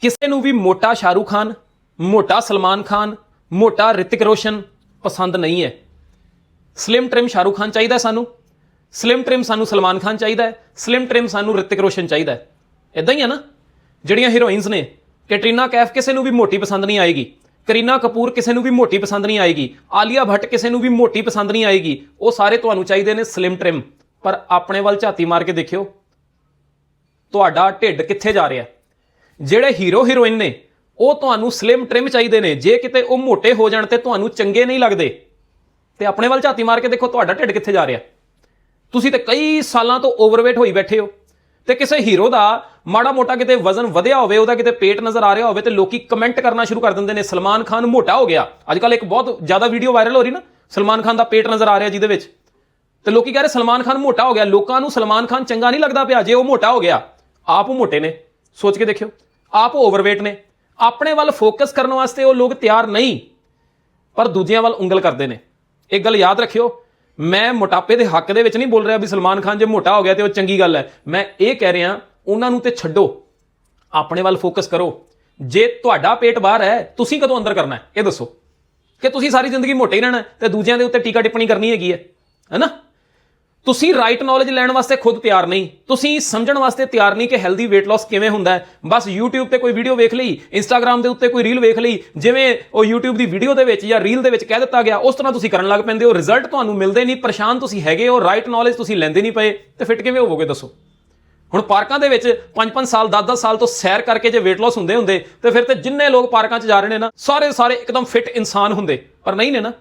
ਕਿਸੇ ਨੂੰ ਵੀ ਮੋਟਾ ਸ਼ਾਹਰੂਖ ਖਾਨ, ਮੋਟਾ ਸਲਮਾਨ ਖਾਨ, ਮੋਟਾ ਰਿਤਿਕ ਰੋਸ਼ਨ ਪਸੰਦ ਨਹੀਂ ਹੈ। ਸਲਿਮ ਟ੍ਰਿਮ ਸ਼ਾਹਰੂਖ ਖਾਨ ਚਾਹੀਦਾ ਸਾਨੂੰ। ਸਲਿਮ ਟ੍ਰਿਮ ਸਾਨੂੰ ਸਲਮਾਨ ਖਾਨ ਚਾਹੀਦਾ ਹੈ। ਸਲਿਮ ਟ੍ਰਿਮ ਸਾਨੂੰ ਰਿਤਿਕ ਰੋਸ਼ਨ ਚਾਹੀਦਾ ਹੈ। ਇਦਾਂ ਹੀ ਹੈ ਨਾ, ਜਿਹੜੀਆਂ ਹੀਰੋਇਨਸ ਨੇ, ਕੈਟਰੀਨਾ ਕੈਫ ਕਿਸੇ ਨੂੰ ਵੀ ਮੋਟੀ ਪਸੰਦ ਨਹੀਂ ਆਏਗੀ। ਕਰੀਨਾ ਕਪੂਰ ਕਿਸੇ ਨੂੰ ਵੀ ਮੋਟੀ ਪਸੰਦ ਨਹੀਂ ਆਏਗੀ। ਆਲੀਆ ਭੱਟ ਕਿਸੇ ਨੂੰ ਵੀ ਮੋਟੀ ਪਸੰਦ ਨਹੀਂ ਆਏਗੀ। ਉਹ ਸਾਰੇ ਤੁਹਾਨੂੰ ਚਾਹੀਦੇ ਨੇ ਸਲਿਮ ਟ੍ਰਿਮ ਪਰ ਆਪਣੇ ਵੱਲ ਝਾਤੀ ਮਾਰ ਕੇ ਦੇਖਿਓ। ਤੁਹਾਡਾ ਢਿੱਡ ਕਿੱਥੇ ਜਾ ਰਿਹਾ? ਜਿਹੜੇ ਹੀਰੋ ਹੀਰੋਇਨ ਨੇ, ਉਹ ਤੁਹਾਨੂੰ ਸਲਿਮ ਟ੍ਰਿਮ ਚਾਹੀਦੇ ਨੇ। ਜੇ ਕਿਤੇ ਉਹ ਮੋਟੇ ਹੋ ਜਾਣ ਤੇ ਤੁਹਾਨੂੰ ਚੰਗੇ ਨਹੀਂ ਲੱਗਦੇ, ਤੇ ਆਪਣੇ ਵੱਲ ਝਾਤੀ ਮਾਰ ਕੇ ਦੇਖੋ ਤੁਹਾਡਾ ਢਿੱਡ ਕਿੱਥੇ ਜਾ ਰਿਹਾ। ਤੁਸੀਂ ਤੇ ਕਈ ਸਾਲਾਂ ਤੋਂ ਓਵਰਵੇਟ ਹੋਈ ਬੈਠੇ ਹੋ, ਤੇ ਕਿਸੇ ਹੀਰੋ ਦਾ ਮਾੜਾ ਮੋਟਾ ਕਿਤੇ ਵਜ਼ਨ ਵਧਿਆ ਹੋਵੇ, ਉਹਦਾ ਕਿਤੇ ਪੇਟ ਨਜ਼ਰ ਆ ਰਿਹਾ ਹੋਵੇ, ਤੇ ਲੋਕੀ ਕਮੈਂਟ ਕਰਨਾ ਸ਼ੁਰੂ ਕਰ ਦਿੰਦੇ ਨੇ, ਸਲਮਾਨ ਖਾਨ ਮੋਟਾ ਹੋ ਗਿਆ। ਅੱਜ ਕੱਲ ਇੱਕ ਬਹੁਤ ਜ਼ਿਆਦਾ ਵੀਡੀਓ ਵਾਇਰਲ ਹੋ ਰਹੀ ਨਾ, ਸਲਮਾਨ ਖਾਨ ਦਾ ਪੇਟ ਨਜ਼ਰ ਆ ਰਿਹਾ ਜਿਹਦੇ ਵਿੱਚ। ਤੇ ਲੋਕੀ ਕਹਿ ਰਹੇ, ਸਲਮਾਨ ਖਾਨ ਮੋਟਾ ਹੋ ਗਿਆ। ਲੋਕਾਂ ਨੂੰ ਸਲਮਾਨ ਖਾਨ ਚੰਗਾ ਨਹੀਂ ਲੱਗਦਾ ਪਿਆ, ਜੇ ਉਹ ਮੋਟਾ ਹੋ ਗਿਆ। ਆਪ ਉਹ ਮੋਟੇ ਨੇ। ਸੋਚ ਕੇ ਦੇਖਿਓ। ਆਪ ਓਵਰਵੇਟ ਨੇ। ਆਪਣੇ ਵੱਲ ਫੋਕਸ ਕਰਨ ਵਾਸਤੇ ਉਹ ਲੋਕ ਤਿਆਰ ਨਹੀਂ, ਪਰ ਦੂਜਿਆਂ ਵੱਲ ਉਂਗਲ ਕਰਦੇ ਨੇ। ਇੱਕ ਗੱਲ ਯਾਦ ਰੱਖਿਓ, ਮੈਂ ਮੋਟਾਪੇ ਦੇ ਹੱਕ ਦੇ ਵਿੱਚ ਨਹੀਂ ਬੋਲ ਰਿਹਾ ਵੀ ਸਲਮਾਨ ਖਾਨ ਜੇ ਮੋਟਾ ਹੋ ਗਿਆ ਤੇ ਉਹ ਚੰਗੀ ਗੱਲ ਹੈ। ਮੈਂ ਇਹ ਕਹਿ ਰਿਹਾ, ਉਹਨਾਂ ਨੂੰ ਤੇ ਛੱਡੋ। ਆਪਣੇ ਵੱਲ ਫੋਕਸ ਕਰੋ। ਜੇ ਤੁਹਾਡਾ ਪੇਟ ਬਾਹਰ ਹੈ, ਤੁਸੀਂ ਕਦੋਂ ਅੰਦਰ ਕਰਨਾ ਹੈ? ਇਹ ਦੱਸੋ। ਕਿ ਤੁਸੀਂ ਸਾਰੀ ਜ਼ਿੰਦਗੀ ਮੋਟੇ ਹੀ ਰਹਿਣਾ ਹੈ ਤੇ ਦੂਜਿਆਂ ਦੇ ਉੱਤੇ ਟੀਕਾ ਟਿੱਪਣੀ ਕਰਨੀ ਹੈਗੀ ਹੈ। ਹੈਨਾ ਤੁਸੀਂ ਰਾਈਟ ਨੌਲੇਜ ਲੈਣ ਵਾਸਤੇ ਖੁਦ ਤਿਆਰ ਨਹੀਂ, ਤੁਸੀਂ ਸਮਝਣ ਵਾਸਤੇ ਤਿਆਰ ਨਹੀਂ ਕਿ ਹੈਲਦੀ weight loss ਕਿਵੇਂ ਹੁੰਦਾ ਹੈ। ਬਸ YouTube ਤੇ ਕੋਈ ਵੀਡੀਓ ਵੇਖ ਲਈ, Instagram ਦੇ ਉੱਤੇ ਕੋਈ ਰੀਲ ਵੇਖ ਲਈ, ਜਿਵੇਂ ਉਹ YouTube ਦੀ ਵੀਡੀਓ ਦੇ ਵਿੱਚ ਜਾਂ ਰੀਲ ਦੇ ਵਿੱਚ ਕਹਿ ਦਿੱਤਾ ਗਿਆ, ਉਸ ਤਰ੍ਹਾਂ ਤੁਸੀਂ ਕਰਨ ਲੱਗ ਪੈਂਦੇ ਹੋ ਰਿਜ਼ਲਟ ਤੁਹਾਨੂੰ ਮਿਲਦੇ ਨਹੀਂ, ਪਰੇਸ਼ਾਨ ਤੁਸੀਂ ਹੈਗੇ ਹੋ ਰਾਈਟ ਨੌਲੇਜ ਤੁਸੀਂ ਲੈਂਦੇ ਨਹੀਂ ਪਏ, ਤੇ ਫਿੱਟ ਕਿਵੇਂ ਹੋਵੋਗੇ ਦੱਸੋ? ਹੁਣ ਪਾਰਕਾਂ ਦੇ ਵਿੱਚ 5-5 ਸਾਲ 10-10 ਸਾਲ ਤੋਂ ਸੈਰ ਕਰਕੇ ਜੇ weight loss ਹੁੰਦੇ ਹੁੰਦੇ, ਤੇ ਫਿਰ ਤੇ ਜਿੰਨੇ ਲੋਕ ਪਾਰਕਾਂ 'ਚ ਜਾ ਰਹੇ ਨੇ ਨਾ, ਸਾਰੇ ਸਾਰੇ ਇੱਕਦਮ ਫਿੱਟ ਇਨਸਾਨ ਹੁੰਦੇ, ਪਰ ਨਹੀਂ ਨੇ ਨਾ।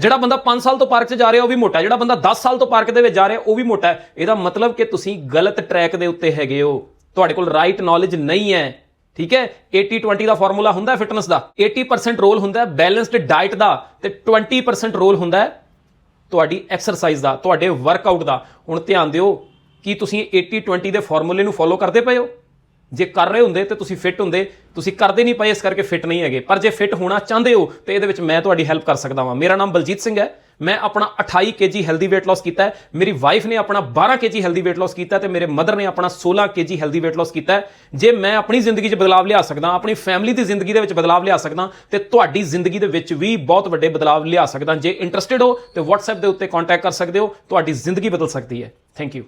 ਜਿਹੜਾ ਬੰਦਾ 5 ਸਾਲ ਤੋਂ ਪਾਰਕ 'ਚ ਜਾ ਰਿਹਾ, ਉਹ ਵੀ ਮੋਟਾ ਜਿਹੜਾ ਬੰਦਾ 10 ਸਾਲ ਤੋਂ ਪਾਰਕ ਦੇ ਵਿੱਚ ਜਾ ਰਿਹਾ, ਉਹ ਵੀ ਮੋਟਾ ਇਹਦਾ ਮਤਲਬ ਕਿ ਤੁਸੀਂ ਗਲਤ ਟਰੈਕ ਦੇ ਉੱਤੇ ਹੈਗੇ ਹੋ। ਤੁਹਾਡੇ ਕੋਲ ਰਾਈਟ ਨੌਲੇਜ ਨਹੀਂ ਹੈ। ਠੀਕ ਹੈ? 80-20 ਦਾ ਫਾਰਮੂਲਾ ਹੁੰਦਾ ਫਿਟਨੈਸ ਦਾ। 80% ਰੋਲ ਹੁੰਦਾ ਬੈਲੈਂਸਡ ਡਾਈਟ ਦਾ। ਤੇ 20% ਰੋਲ ਹੁੰਦਾ ਤੁਹਾਡੀ ਐਕਸਰਸਾਈਜ਼ ਦਾ, ਤੁਹਾਡੇ ਵਰਕਆਊਟ ਦਾ। ਹੁਣ ਧਿਆਨ ਦਿਓ ਕੀ ਤੁਸੀਂ 80-20 ਦੇ ਫਾਰਮੂਲੇ ਨੂੰ ਫੋਲੋ ਕਰਦੇ ਪਏ ਹੋ। ਜੇ ਕਰ ਰਹੇ ਹੁੰਦੇ ਤੇ ਤੁਸੀਂ ਫਿੱਟ ਹੁੰਦੇ, ਤੁਸੀਂ ਕਰਦੇ ਨਹੀਂ ਪਏ ਇਸ ਕਰਕੇ ਫਿੱਟ ਨਹੀਂ ਹੈਗੇ। ਪਰ ਜੇ ਫਿੱਟ ਹੋਣਾ ਚਾਹੁੰਦੇ ਹੋ, ਤੇ ਇਹਦੇ ਵਿੱਚ ਮੈਂ ਤੁਹਾਡੀ ਹੈਲਪ ਕਰ ਸਕਦਾ ਹਾਂ ਮੇਰਾ ਨਾਮ ਬਲਜੀਤ ਸਿੰਘ ਹੈ। ਮੈਂ ਆਪਣਾ 28 ਕੇਜੀ ਹੈਲਦੀ weight loss ਕੀਤਾ ਹੈ। ਮੇਰੀ ਵਾਈਫ ਨੇ ਆਪਣਾ 12 ਕੇਜੀ ਹੈਲਦੀ weight loss ਕੀਤਾ ਹੈ ਤੇ ਮੇਰੇ ਮਦਰ ਨੇ ਆਪਣਾ 16 ਕੇਜੀ ਹੈਲਦੀ weight loss ਕੀਤਾ ਹੈ। ਜੇ ਮੈਂ ਆਪਣੀ ਜ਼ਿੰਦਗੀ 'ਚ ਬਦਲਾਵ ਲਿਆ ਸਕਦਾ, ਆਪਣੀ ਫੈਮਿਲੀ ਦੀ ਜ਼ਿੰਦਗੀ ਦੇ ਵਿੱਚ ਬਦਲਾਵ ਲਿਆ ਸਕਦਾ, ਤੇ ਤੁਹਾਡੀ ਜ਼ਿੰਦਗੀ ਦੇ ਵਿੱਚ ਵੀ ਬਹੁਤ ਵੱਡੇ ਬਦਲਾਵ ਲਿਆ ਸਕਦਾ। ਜੇ ਇੰਟਰਸਟਿਡ ਹੋ, ਤੇ WhatsApp ਦੇ ਉੱਤੇ ਕੰਟੈਕਟ ਕਰ ਸਕਦੇ ਹੋ। ਤੁਹਾਡੀ ਜ਼ਿੰਦਗੀ ਬਦਲ ਸਕਦੀ ਹੈ। Thank you